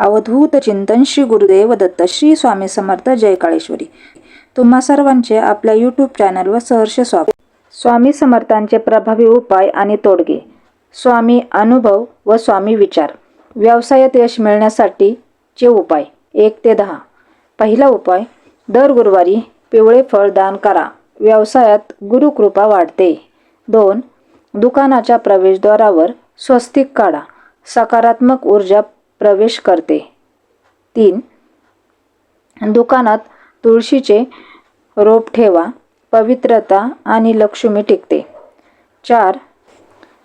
अवधूत चिंतन श्री गुरुदेव दत्त श्री स्वामी समर्थ जय काळेश्वरी. तुम्हा सर्वांचे आपल्या यूट्यूब चॅनलवर सहर्ष स्वागत. स्वामी समर्थांचे प्रभावी उपाय आणि तोडगे. स्वामी अनुभव व स्वामी विचार. व्यवसायात यश मिळण्यासाठीचे उपाय. एक ते दहा. पहिला उपाय दर गुरुवारी पिवळे फळ दान करा. व्यवसायात गुरुकृपा वाढते. दोन दुकानाच्या प्रवेशद्वारावर स्वस्तिक काढा. सकारात्मक ऊर्जा प्रवेश करते. तीन दुकानात तुळशीचे रोप ठेवा पवित्रता आणि लक्ष्मी टिकते. चार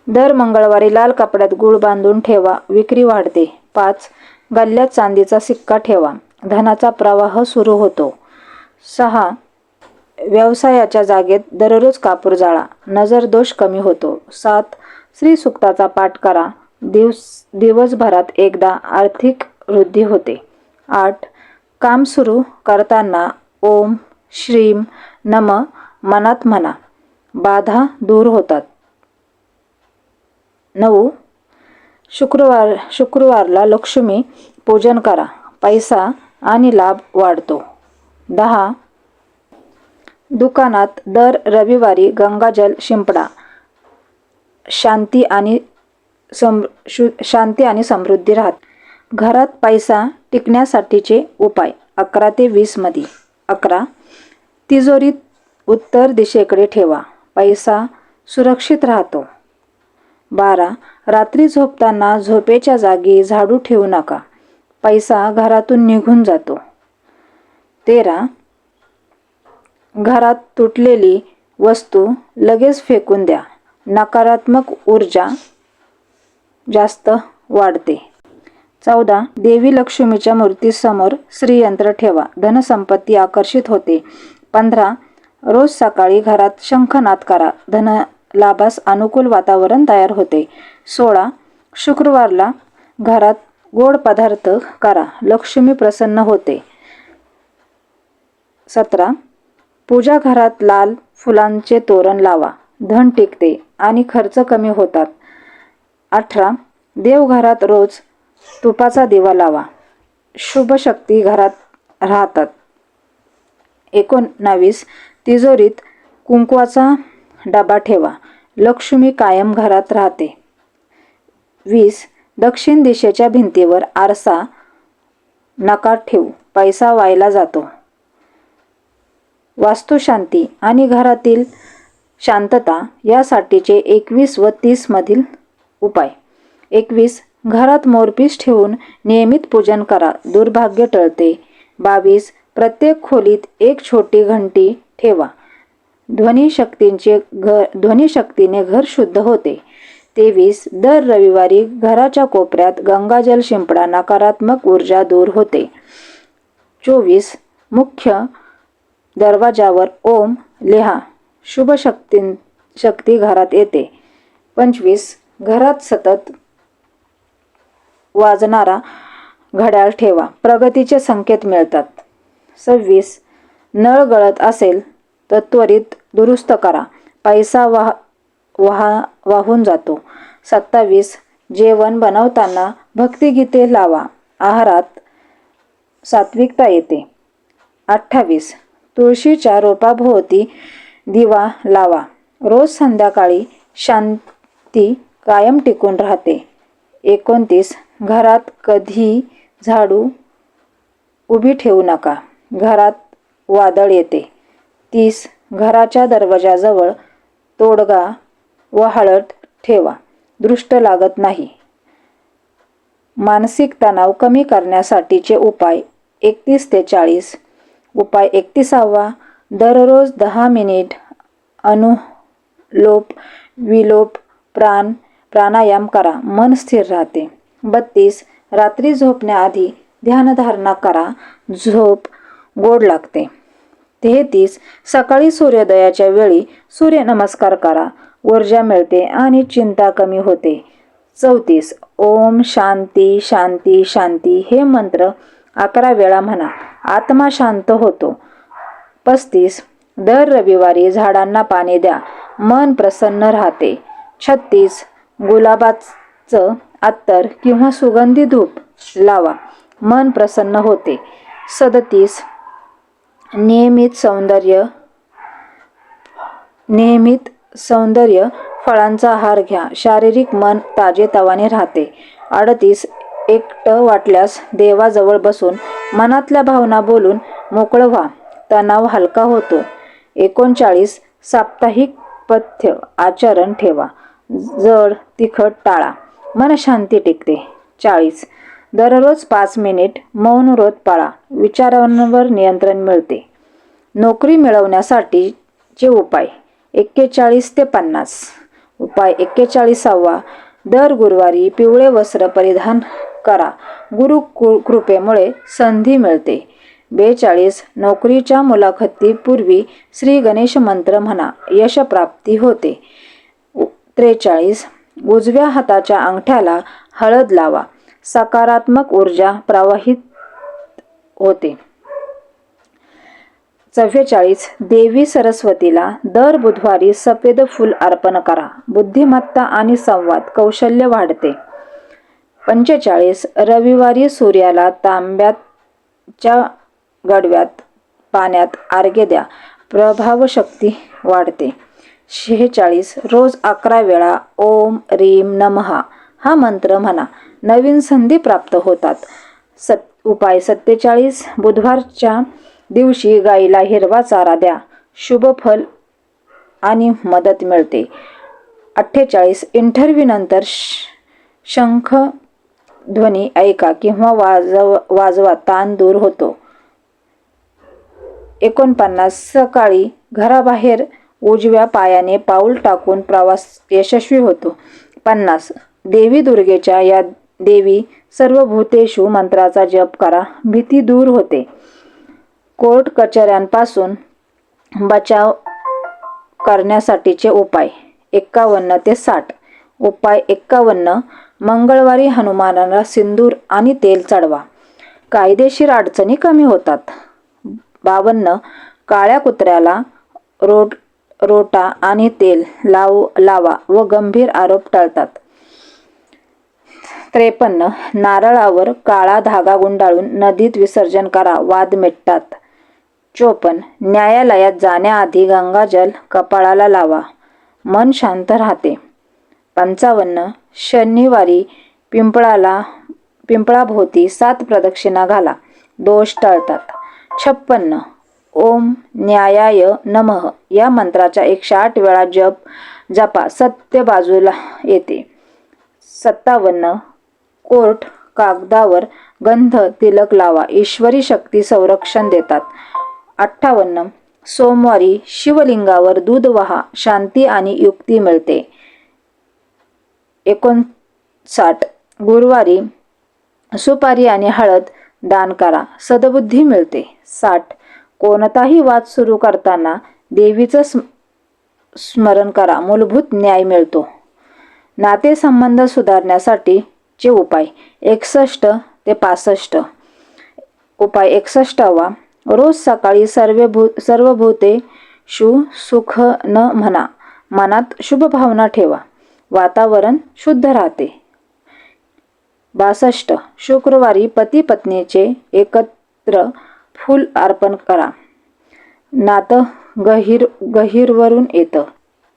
दर मंगळवारी लाल कपड्यात गुळ बांधून ठेवा विक्री वाढते. पाच गल्ल्यात चांदीचा सिक्का ठेवा धनाचा प्रवाह सुरू होतो. सहा व्यवसायाच्या जागेत दररोज कापूर जाळा नजर दोष कमी होतो. सात श्री सुक्ताचा पाठ करा दिवस दिवसभरात एकदा आर्थिक वृद्धी होते. आठ काम सुरू करताना ओम श्रीम नम मनात म्हणा. बाधा दूर होतात. नऊ शुक्रवार शुक्रवारला लक्ष्मी पूजन करा. पैसा आणि लाभ वाढतो. दहा दुकानात दर रविवारी गंगाजल शिंपडा. शांती आणि सम शु शांती आणि समृद्धी राहत. घरात पैसा टिकण्यासाठीचे उपाय. अकरा ते वीसमध्ये अकरा. तिजोरीत उत्तर दिशेकडे ठेवा. पैसा सुरक्षित राहतो. बारा. रात्री झोपताना झोपेच्या जागी झाडू ठेवू नका. पैसा घरातून निघून जातो. तेरा. घरात तुटलेली वस्तू लगेच फेकून द्या. नकारात्मक ऊर्जा जास्त वाढते. चौदा. देवी लक्ष्मीच्या मूर्तीसमोर श्रीयंत्र ठेवा. धनसंपत्ती आकर्षित होते. पंधरा. रोज सकाळी घरात शंखनाद करा. धन लाभास अनुकूल वातावरण तयार होते. सोळा. शुक्रवारला घरात गोड पदार्थ करा. लक्ष्मी प्रसन्न होते. सतरा. पूजा घरात लाल फुलांचे तोरण लावा. धन टिकते आणि खर्च कमी होतात. अठरा देवघरात रोज तुपाचा दिवा लावा. शुभ शक्ती घरात राहतात. एकोणावीस तिजोरीत कुंकवाचा डबा ठेवा. लक्ष्मी कायम घरात राहते. वीस दक्षिण दिशेच्या भिंतीवर आरसा नका ठेवू. पैसा वायला जातो. वास्तुशांती आणि घरातील शांतता यासाठीचे एकवीस व तीसमधील उपाय. एकवीस. घरात मोरपीस ठेवून नियमित पूजन करा. दुर्भाग्य टळते. बावीस. प्रत्येक खोलीत एक छोटी घंटी ठेवा. ध्वनिशक्तींचे घर ध्वनिशक्तीने घर शुद्ध होते. तेवीस. दर रविवारी घराच्या कोपऱ्यात गंगाजल शिंपडा नकारात्मक ऊर्जा दूर होते. चोवीस. मुख्य दरवाजावर ओम लिहा. शुभ शक्ती शक्ती घरात येते. पंचवीस. घरात सतत वाजणारा घड्याळ ठेवा. प्रगतीचे संकेत मिळतात. सव्वीस नळ गळत असेल तर त्वरित दुरुस्त करा. पैसा वाह वाहा वाहून जातो. सत्तावीस जेवण बनवताना भक्तिगीते लावा. आहारात सात्विकता येते. अठ्ठावीस तुळशीच्या रोपाभोवती दिवा लावा. रोज संध्याकाळी शांती कायम टिकून राहते. एकोणतीस घरात कधी झाडू उभी ठेवू नका. घरात वादळ येते. तीस घराच्या दरवाजाजवळ तोडगा व हळद ठेवा. दृष्ट लागत नाही. मानसिक तणाव कमी करण्यासाठीचे उपाय एकतीस ते चाळीस. उपाय एकतीसावा. दररोज दहा मिनिट अनुलोप विलोप प्राण प्राणायाम करा मन स्थिर राहते. बत्तीस रात्री झोपण्याआधी ध्यानधारणा करा झोप गोड लागते. तेहतीस सकाळी सूर्योदयाच्या वेळी सूर्यनमस्कार करा ऊर्जा मिळते आणि चिंता कमी होते. चौतीस ओम शांती शांती शांती हे मंत्र अकरा वेळा म्हणा आत्मा शांत होतो. पस्तीस दर रविवारी झाडांना पाणी द्या मन प्रसन्न राहते. छत्तीस गुलाबाचं अत्तर किंवा सुगंधी धूप लावा. मन प्रसन्न होते. सदतीस. नियमित सौंदर्य नियमित सौंदर्य फळांचा आहार घ्या. शारीरिक मन ताजेतवाने राहते. अडतीस. एकटं वाटल्यास देवाजवळ बसून मनातल्या भावना बोलून मोकळं व्हा. तणाव हलका होतो. एकोणचाळीस. साप्ताहिक पथ्य आचरण ठेवा. जड तिखट टाळा. मन शांती टिकते. चाळीस. दररोज पाच मिनिट मौन व्रत पाळा. विचारांवर नियंत्रण मिळते. नोकरी मिळवण्यासाठीचे उपाय. एक्केचाळीस ते पन्नास. उपाय एक्केचाळीसावा. दर गुरुवारी पिवळे वस्त्र परिधान करा. गुरु कृपेमुळे संधी मिळते. बेचाळीस. नोकरीच्या मुलाखतीपूर्वी श्री गणेश मंत्र म्हणा. यशप्राप्ती होते. त्रेचाळीस. उजव्या हाताच्या अंगठ्याला हळद लावा. सकारात्मक ऊर्जा प्रवाहित होते. चव्वेचाळीस. देवी सरस्वतीला दर बुधवारी सफेद फूल अर्पण करा. बुद्धिमत्ता आणि संवाद कौशल्य वाढते. पंचेचाळीस. रविवारी सूर्याला तांब्याच्या गडव्यात पाण्यात आर्गे द्या. प्रभावशक्ती वाढते. शेहेचाळीस रोज अकरा वेळा ओम रीम नमहा हा मंत्र म्हणा. नवीन संधी प्राप्त होतात. सत उपाय सत्तेचाळीस बुधवारच्या दिवशी गाईला हिरवा चारा द्या. शुभ फल आणि मदत मिळते. अठ्ठेचाळीस इंटरव्ह्यूनंतर श- शंख ध्वनी ऐका किंवा वाजव वाजवा ताण दूर होतो. एकोणपन्नास सकाळी घराबाहेर उजव्या पायाने पाऊल टाकून प्रवास यशस्वी होतो. पन्नास. देवी दुर्गेच्या या देवी सर्व भूतेषु मंत्राचा जप करा. भीती दूर होते. कोर्ट कचऱ्यांपासून बचाव करण्यासाठीचे उपाय. एक्कावन्न ते साठ. उपाय एक्कावन्न. मंगळवारी हनुमानाला सिंदूर आणि तेल चढवा. कायदेशीर अडचणी कमी होतात. बावन्न. काळ्या कुत्र्याला रोड रोटा आणि तेल लाव लावा व गंभीर आरोप टळतात. त्रेपन्न. नारळावर काळा धागा गुंडाळून नदीत विसर्जन करा वाद मिटतात. चोपन्न. न्यायालयात जाण्याआधी गंगाजल कपाळाला लावा मन शांत राहते. पंचावन्न. शनिवारी पिंपळाला पिंपळाभोवती सात प्रदक्षिणा घाला दोष टळतात. छप्पन्न. ओम न्यायाय नमः. या मंत्राच्या एकशे आठ वेळा जप जपा. सत्य बाजूला येते. सत्तावन्न. कोर्ट कागदावर गंध तिलक लावा. ईश्वरी शक्ती संरक्षण देतात. अठ्ठावन्न. सोमवारी शिवलिंगावर दूध वहा. शांती आणि युक्ती मिळते. एकोणसाठ. गुरुवारी सुपारी आणि हळद दान करा. सदबुद्धी मिळते. साठ. कोणताही वाद सुरू करताना देवीचं स्म- स्मरण करा. मूलभूत न्याय मिळतो. नातेसंबंध सुधारण्यासाठीचे उपाय. एकसष्ट ते पासष्ट. उपाय एकसष्टावा. रोज सकाळी सर्व भू सर्व भूते शु सुख न म्हणा. मनात शुभ भावना ठेवा. वातावरण शुद्ध राहते. बासष्ट. शुक्रवारी पती पत्नीचे एकत्र फूल अर्पण करा. नातं गहीर गहीरवरून येतं.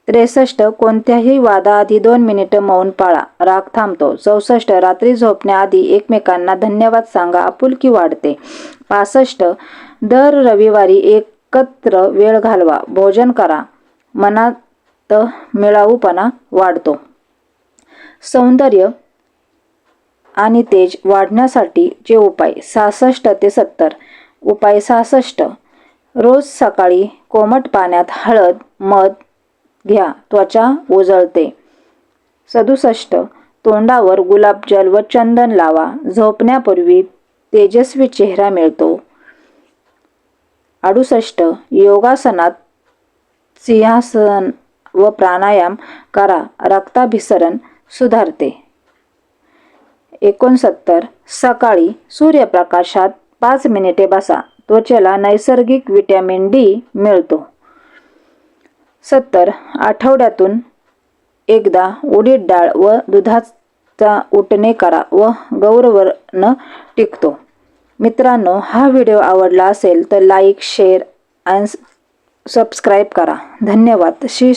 त्रेसष्ट कोणत्याही वादाआधी दोन मिनिटं मौन पाळा. राग थांबतो. चौसष्ट रात्री झोपण्याआधी एकमेकांना धन्यवाद सांगा. आपुलकी वाढते. पासष्ट दर रविवारी एकत्र वेळ घालवा. भोजन करा. मनात मिळाऊपणा वाढतो. सौंदर्य आणि तेज वाढण्यासाठीचे उपाय? सहासष्ट ते सत्तर. उपाय सहासष्ट. रोज सकाळी कोमट पाण्यात हळद मध घ्या त्वचा उजळते सदुसष्ट. तोंडावर गुलाबजल व चंदन लावा. झोपण्यापूर्वी तेजस्वी चेहरा मिळतो. अडुसष्ट. योगासनात सिंहासन व प्राणायाम करा. रक्ताभिसरण सुधारते. एकोणसत्तर. सकाळी सूर्यप्रकाशात पाच मिनिटे बसा. त्वचेला नैसर्गिक विटॅमिन डी मिळतो. सत्तर. आठवड्यातून एकदा उडीद डाळ व दुधाचा उटणे करा व गौरवर्ण टिकतो. मित्रांनो हा व्हिडिओ आवडला असेल तर लाईक शेअर आणि सबस्क्राईब करा. धन्यवाद. श्री